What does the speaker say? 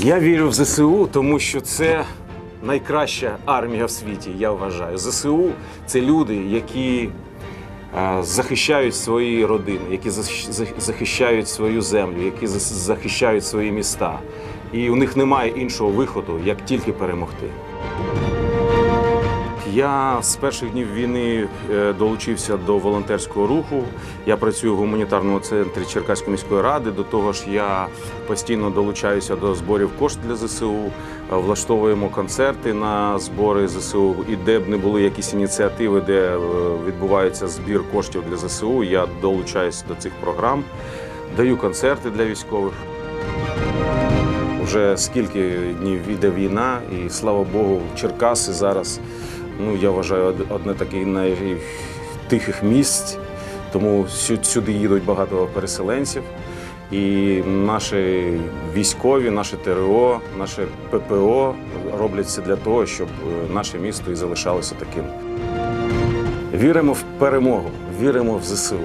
Я вірю в ЗСУ, тому що це найкраща армія в світі, я вважаю. ЗСУ це люди, які е, захищають свої родини, які захищають свою землю, які захищають свої міста. І у них немає іншого виходу, як тільки перемогти. Я з перших днів війни е, долучився до волонтерського руху. Я працюю в гуманітарному центрі Черкаської міської ради. До того ж, я постійно долучаюся до зборів коштів для ЗСУ, е, влаштовуємо концерти на збори ЗСУ. І де б не були якісь ініціативи, де е, відбувається збір коштів для ЗСУ, я долучаюся до цих програм, даю концерти для військових. Вже скільки днів іде війна, і слава Богу, Черкаси зараз, ну я вважаю, одне таких найтихих місць. Тому сюди їдуть багато переселенців. І наші військові, наше ТРО, наше ППО роблять все для того, щоб е, наше місто і залишалося таким. Віримо в перемогу, віримо в ЗСУ.